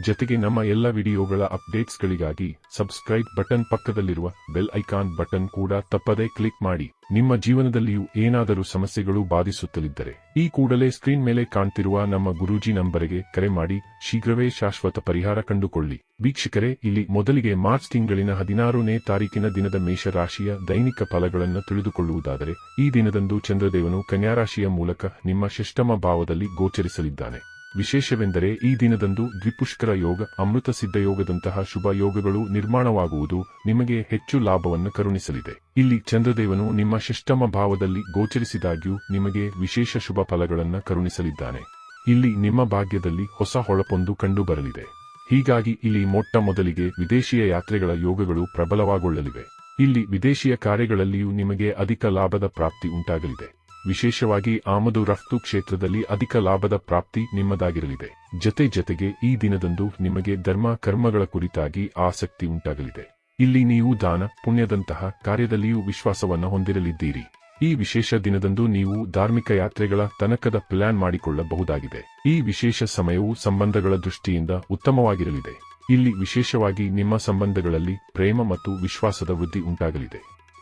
ಜೊತೆಗೆ ನಮ್ಮ ಎಲ್ಲ ವಿಡಿಯೋಗಳ ಅಪ್ಡೇಟ್ಸ್ಗಳಿಗಾಗಿ ಸಬ್ಸ್ಕ್ರೈಬ್ ಬಟನ್ ಪಕ್ಕದಲ್ಲಿರುವ ಬೆಲ್ ಐಕಾನ್ ಬಟನ್ ಕೂಡ ತಪ್ಪದೇ ಕ್ಲಿಕ್ ಮಾಡಿ. ನಿಮ್ಮ ಜೀವನದಲ್ಲಿಯೂ ಏನಾದರೂ ಸಮಸ್ಯೆಗಳು ಬಾಧಿಸುತ್ತಲಿದ್ದರೆ ಈ ಕೂಡಲೇ ಸ್ಕ್ರೀನ್ ಮೇಲೆ ಕಾಣ್ತಿರುವ ನಮ್ಮ ಗುರೂಜಿ ನಂಬರಿಗೆ ಕರೆ ಮಾಡಿ ಶೀಘ್ರವೇ ಶಾಶ್ವತ ಪರಿಹಾರ ಕಂಡುಕೊಳ್ಳಿ. ವೀಕ್ಷಕರೇ, ಇಲ್ಲಿ ಮೊದಲಿಗೆ ಮಾರ್ಚ್ ತಿಂಗಳಿನ ಹದಿನಾರನೇ ತಾರೀಕಿನ ದಿನದ ಮೇಷರಾಶಿಯ ದೈನಿಕ ಫಲಗಳನ್ನು ತಿಳಿದುಕೊಳ್ಳುವುದಾದರೆ ಈ ದಿನದಂದು ಚಂದ್ರದೇವನು ಕನ್ಯಾರಾಶಿಯ ಮೂಲಕ ನಿಮ್ಮ ಶಿಷ್ಟಮ ಭಾವದಲ್ಲಿ ಗೋಚರಿಸಲಿದ್ದಾನೆ. ವಿಶೇಷವೆಂದರೆ ಈ ದಿನದಂದು ದ್ವಿಪುಷ್ಕರ ಯೋಗ, ಅಮೃತ ಸಿದ್ಧಯೋಗದಂತಹ ಶುಭ ಯೋಗಗಳು ನಿರ್ಮಾಣವಾಗುವುದು ನಿಮಗೆ ಹೆಚ್ಚು ಲಾಭವನ್ನು ಕರುಣಿಸಲಿದೆ. ಇಲ್ಲಿ ಚಂದ್ರದೇವನು ನಿಮ್ಮ ಶಿಷ್ಟಮ ಭಾವದಲ್ಲಿ ಗೋಚರಿಸಿದಾಗ್ಯೂ ನಿಮಗೆ ವಿಶೇಷ ಶುಭ ಫಲಗಳನ್ನು ಕರುಣಿಸಲಿದ್ದಾನೆ. ಇಲ್ಲಿ ನಿಮ್ಮ ಭಾಗ್ಯದಲ್ಲಿ ಹೊಸ ಹೊಳಪೊಂದು ಕಂಡುಬರಲಿದೆ. ಹೀಗಾಗಿ ಇಲ್ಲಿ ಮೊಟ್ಟ ಮೊದಲಿಗೆ ವಿದೇಶಿಯ ಯಾತ್ರೆಗಳ ಯೋಗಗಳು ಪ್ರಬಲವಾಗೊಳ್ಳಲಿವೆ. ಇಲ್ಲಿ ವಿದೇಶಿಯ ಕಾರ್ಯಗಳಲ್ಲಿಯೂ ನಿಮಗೆ ಅಧಿಕ ಲಾಭದ ಪ್ರಾಪ್ತಿ ಉಂಟಾಗಲಿದೆ. ವಿಶೇಷವಾಗಿ ಆಮದು ರಫ್ತು ಕ್ಷೇತ್ರದಲ್ಲಿ ಅಧಿಕ ಲಾಭದ ಪ್ರಾಪ್ತಿ ನಿಮ್ಮದಾಗಿರಲಿದೆ. ಜತೆ ಜತೆಗೆ ಈ ದಿನದಂದು ನಿಮಗೆ ಧರ್ಮ ಕರ್ಮಗಳ ಕುರಿತಾಗಿ ಆಸಕ್ತಿ ಉಂಟಾಗಲಿದೆ. ಇಲ್ಲಿ ನೀವು ದಾನ, ಪುಣ್ಯದಂತಹ ಕಾರ್ಯದಲ್ಲಿಯೂ ವಿಶ್ವಾಸವನ್ನು ಹೊಂದಿರಲಿದ್ದೀರಿ. ಈ ವಿಶೇಷ ದಿನದಂದು ನೀವು ಧಾರ್ಮಿಕ ಯಾತ್ರೆಗಳ ತನಕದ ಪ್ಲಾನ್ ಮಾಡಿಕೊಳ್ಳಬಹುದಾಗಿದೆ. ಈ ವಿಶೇಷ ಸಮಯವು ಸಂಬಂಧಗಳ ದೃಷ್ಟಿಯಿಂದ ಉತ್ತಮವಾಗಿರಲಿದೆ. ಇಲ್ಲಿ ವಿಶೇಷವಾಗಿ ನಿಮ್ಮ ಸಂಬಂಧಗಳಲ್ಲಿ ಪ್ರೇಮ ಮತ್ತು ವಿಶ್ವಾಸದ ವೃದ್ಧಿ ಉಂಟಾಗಲಿದೆ.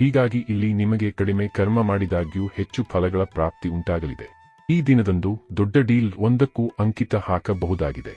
ಹೀಗಾಗಿ ಇಲ್ಲಿ ನಿಮಗೆ ಕಡಿಮೆ ಕರ್ಮ ಮಾಡಿದಾಗ್ಯೂ ಹೆಚ್ಚು ಫಲಗಳ ಪ್ರಾಪ್ತಿ ಉಂಟಾಗಲಿದೆ. ಈ ದಿನದಂದು ದೊಡ್ಡ ಡೀಲ್ ಒಂದಕ್ಕೂ ಅಂಕಿತ ಹಾಕಬಹುದಾಗಿದೆ.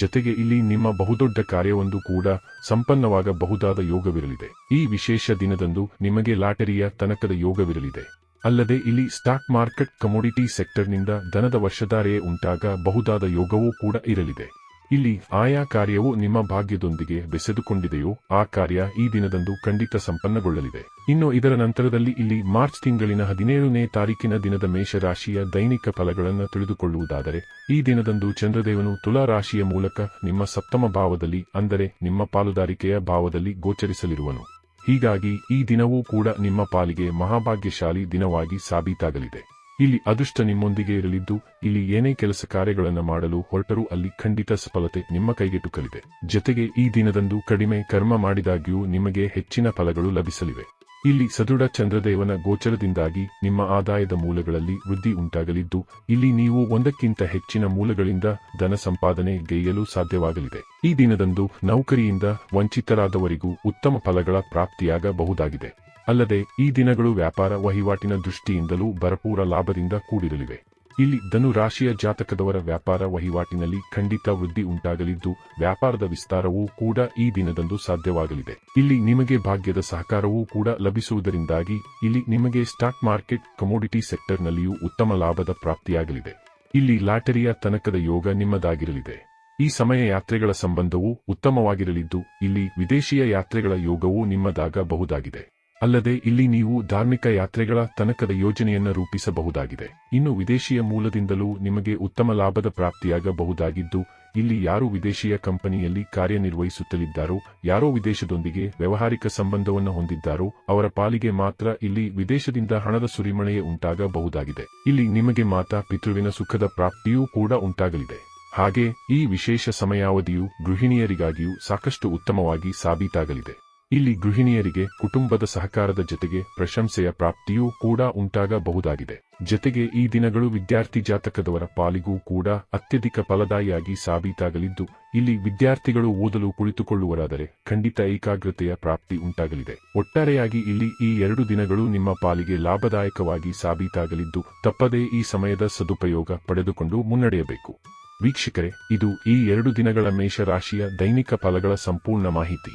ಜತೆಗೆ ಇಲ್ಲಿ ನಿಮ್ಮ ಬಹುದೊಡ್ಡ ಕಾರ್ಯವೊಂದು ಕೂಡ ಸಂಪನ್ನವಾಗಬಹುದಾದ ಯೋಗವಿರಲಿದೆ. ಈ ವಿಶೇಷ ದಿನದಂದು ನಿಮಗೆ ಲಾಟರಿಯ ತನಕದ ಯೋಗವಿರಲಿದೆ. ಅಲ್ಲದೆ ಇಲ್ಲಿ ಸ್ಟಾಕ್ ಮಾರ್ಕೆಟ್ ಕಮೋಡಿಟಿ ಸೆಕ್ಟರ್ನಿಂದ ದನದ ವರ್ಷಧಾರೆಯೇ ಉಂಟಾಗಬಹುದಾದ ಯೋಗವೂ ಕೂಡ ಇರಲಿದೆ. ಇಲ್ಲಿ ಆಯಾ ಕಾರ್ಯವು ನಿಮ್ಮ ಭಾಗ್ಯದೊಂದಿಗೆ ಬೆಸೆದುಕೊಂಡಿದೆಯೋ, ಆ ಕಾರ್ಯ ಈ ದಿನದಂದು ಖಂಡಿತ ಸಂಪನ್ನಗೊಳ್ಳಲಿದೆ. ಇನ್ನು ಇದರ ನಂತರದಲ್ಲಿ ಇಲ್ಲಿ ಮಾರ್ಚ್ ತಿಂಗಳಿನ ಹದಿನೇಳನೇ ತಾರೀಕಿನ ದಿನದ ಮೇಷರಾಶಿಯ ದೈನಿಕ ಫಲಗಳನ್ನು ತಿಳಿದುಕೊಳ್ಳುವುದಾದರೆ, ಈ ದಿನದಂದು ಚಂದ್ರದೇವನು ತುಲಾ ರಾಶಿಯ ಮೂಲಕ ನಿಮ್ಮ ಸಪ್ತಮ ಭಾವದಲ್ಲಿ, ಅಂದರೆ ನಿಮ್ಮ ಪಾಲುದಾರಿಕೆಯ ಭಾವದಲ್ಲಿ ಗೋಚರಿಸಲಿರುವನು. ಹೀಗಾಗಿ ಈ ದಿನವೂ ಕೂಡ ನಿಮ್ಮ ಪಾಲಿಗೆ ಮಹಾಭಾಗ್ಯಶಾಲಿ ದಿನವಾಗಿ ಸಾಬೀತಾಗಲಿದೆ. ಇಲ್ಲಿ ಅದೃಷ್ಟ ನಿಮ್ಮೊಂದಿಗೆ ಇರಲಿದ್ದು, ಇಲ್ಲಿ ಏನೇ ಕೆಲಸ ಕಾರ್ಯಗಳನ್ನು ಮಾಡಲು ಹೊರಟರೂ ಅಲ್ಲಿ ಖಂಡಿತ ಸಫಲತೆ ನಿಮ್ಮ ಕೈಗೆಟುಕಲಿದೆ ಜೊತೆಗೆ ಈ ದಿನದಂದು ಕಡಿಮೆ ಕರ್ಮ ಮಾಡಿದಾಗ್ಯೂ ನಿಮಗೆ ಹೆಚ್ಚಿನ ಫಲಗಳು ಲಭಿಸಲಿವೆ. ಇಲ್ಲಿ ಸದೃಢ ಚಂದ್ರದೇವನ ಗೋಚರದಿಂದಾಗಿ ನಿಮ್ಮ ಆದಾಯದ ಮೂಲಗಳಲ್ಲಿ ವೃದ್ಧಿ ಉಂಟಾಗಲಿದ್ದು, ಇಲ್ಲಿ ನೀವು ಒಂದಕ್ಕಿಂತ ಹೆಚ್ಚಿನ ಮೂಲಗಳಿಂದ ಧನ ಸಂಪಾದನೆ ಗೈಯಲು ಸಾಧ್ಯವಾಗಲಿದೆ. ಈ ದಿನದಂದು ನೌಕರಿಯಿಂದ ವಂಚಿತರಾದವರಿಗೂ ಉತ್ತಮ ಫಲಗಳ ಪ್ರಾಪ್ತಿಯಾಗಬಹುದಾಗಿದೆ. ಅಲ್ಲದೆ, ಈ ದಿನಗಳು ವ್ಯಾಪಾರ ವಹಿವಾಟಿನ ದೃಷ್ಟಿಯಿಂದಲೂ ಭರಪೂರ ಲಾಭದಿಂದ ಕೂಡಿರಲಿವೆ. ಇಲ್ಲಿ ಧನು ರಾಶಿಯ ಜಾತಕದವರ ವ್ಯಾಪಾರ ವಹಿವಾಟಿನಲ್ಲಿ ಖಂಡಿತ ವೃದ್ಧಿ ಉಂಟಾಗಲಿದ್ದು, ವ್ಯಾಪಾರದ ವಿಸ್ತಾರವೂ ಕೂಡ ಈ ದಿನದಂದು ಸಾಧ್ಯವಾಗಲಿದೆ. ಇಲ್ಲಿ ನಿಮಗೆ ಭಾಗ್ಯದ ಸಹಕಾರವೂ ಕೂಡ ಲಭಿಸುವುದರಿಂದಾಗಿ, ಇಲ್ಲಿ ನಿಮಗೆ ಸ್ಟಾಕ್ ಮಾರ್ಕೆಟ್ ಕಮೋಡಿಟಿ ಸೆಕ್ಟರ್ನಲ್ಲಿಯೂ ಉತ್ತಮ ಲಾಭದ ಪ್ರಾಪ್ತಿಯಾಗಲಿದೆ. ಇಲ್ಲಿ ಲಾಟರಿಯ ತನಕದ ಯೋಗ ನಿಮ್ಮದಾಗಿರಲಿದೆ. ಈ ಸಮಯ ಯಾತ್ರೆಗಳ ಸಂಬಂಧವೂ ಉತ್ತಮವಾಗಿರಲಿದ್ದು, ಇಲ್ಲಿ ವಿದೇಶಿಯ ಯಾತ್ರೆಗಳ ಯೋಗವೂ ನಿಮ್ಮದಾಗಬಹುದಾಗಿದೆ. ಅಲ್ಲದೆ ಇಲ್ಲಿ ನೀವು ಧಾರ್ಮಿಕ ಯಾತ್ರೆಗಳ ತನಕದ ಯೋಜನೆಯನ್ನು ರೂಪಿಸಬಹುದಾಗಿದೆ. ಇನ್ನು ವಿದೇಶಿಯ ಮೂಲದಿಂದಲೂ ನಿಮಗೆ ಉತ್ತಮ ಲಾಭದ ಪ್ರಾಪ್ತಿಯಾಗಬಹುದಾಗಿದ್ದು, ಇಲ್ಲಿ ಯಾರು ವಿದೇಶಿಯ ಕಂಪನಿಯಲ್ಲಿ ಕಾರ್ಯನಿರ್ವಹಿಸುತ್ತಲಿದ್ದಾರೋ, ಯಾರೋ ವಿದೇಶದೊಂದಿಗೆ ವ್ಯವಹಾರಿಕ ಸಂಬಂಧವನ್ನು ಹೊಂದಿದ್ದಾರೋ, ಅವರ ಪಾಲಿಗೆ ಮಾತ್ರ ಇಲ್ಲಿ ವಿದೇಶದಿಂದ ಹಣದ ಸುರಿಮಳೆಯೇ ಉಂಟಾಗಬಹುದಾಗಿದೆ. ಇಲ್ಲಿ ನಿಮಗೆ ಮಾತಾ ಪಿತೃವಿನ ಸುಖದ ಪ್ರಾಪ್ತಿಯೂ ಕೂಡ ಉಂಟಾಗಲಿದೆ. ಹಾಗೆ ಈ ವಿಶೇಷ ಸಮಯಾವಧಿಯು ಗೃಹಿಣಿಯರಿಗಾಗಿಯೂ ಸಾಕಷ್ಟು ಉತ್ತಮವಾಗಿ ಸಾಬೀತಾಗಲಿದೆ. ಇಲ್ಲಿ ಗೃಹಿಣಿಯರಿಗೆ ಕುಟುಂಬದ ಸಹಕಾರದ ಜೊತೆಗೆ ಪ್ರಶಂಸೆಯ ಪ್ರಾಪ್ತಿಯೂ ಕೂಡ ಉಂಟಾಗಬಹುದಾಗಿದೆ. ಜೊತೆಗೆ ಈ ದಿನಗಳು ವಿದ್ಯಾರ್ಥಿ ಜಾತಕದವರ ಪಾಲಿಗೂ ಕೂಡ ಅತ್ಯಧಿಕ ಫಲದಾಯಿಯಾಗಿ ಸಾಬೀತಾಗಲಿದ್ದು, ಇಲ್ಲಿ ವಿದ್ಯಾರ್ಥಿಗಳು ಓದಲು ಕುಳಿತುಕೊಳ್ಳುವರಾದರೆ ಖಂಡಿತ ಏಕಾಗ್ರತೆಯ ಪ್ರಾಪ್ತಿ ಉಂಟಾಗಲಿದೆ. ಒಟ್ಟಾರೆಯಾಗಿ ಇಲ್ಲಿ ಈ ಎರಡು ದಿನಗಳು ನಿಮ್ಮ ಪಾಲಿಗೆ ಲಾಭದಾಯಕವಾಗಿ ಸಾಬೀತಾಗಲಿದ್ದು, ತಪ್ಪದೇ ಈ ಸಮಯದ ಸದುಪಯೋಗ ಪಡೆದುಕೊಂಡು ಮುನ್ನಡೆಯಬೇಕು. ವೀಕ್ಷಕರೇ, ಇದು ಈ ಎರಡು ದಿನಗಳ ಮೇಷರಾಶಿಯ ದೈನಿಕ ಫಲಗಳ ಸಂಪೂರ್ಣ ಮಾಹಿತಿ.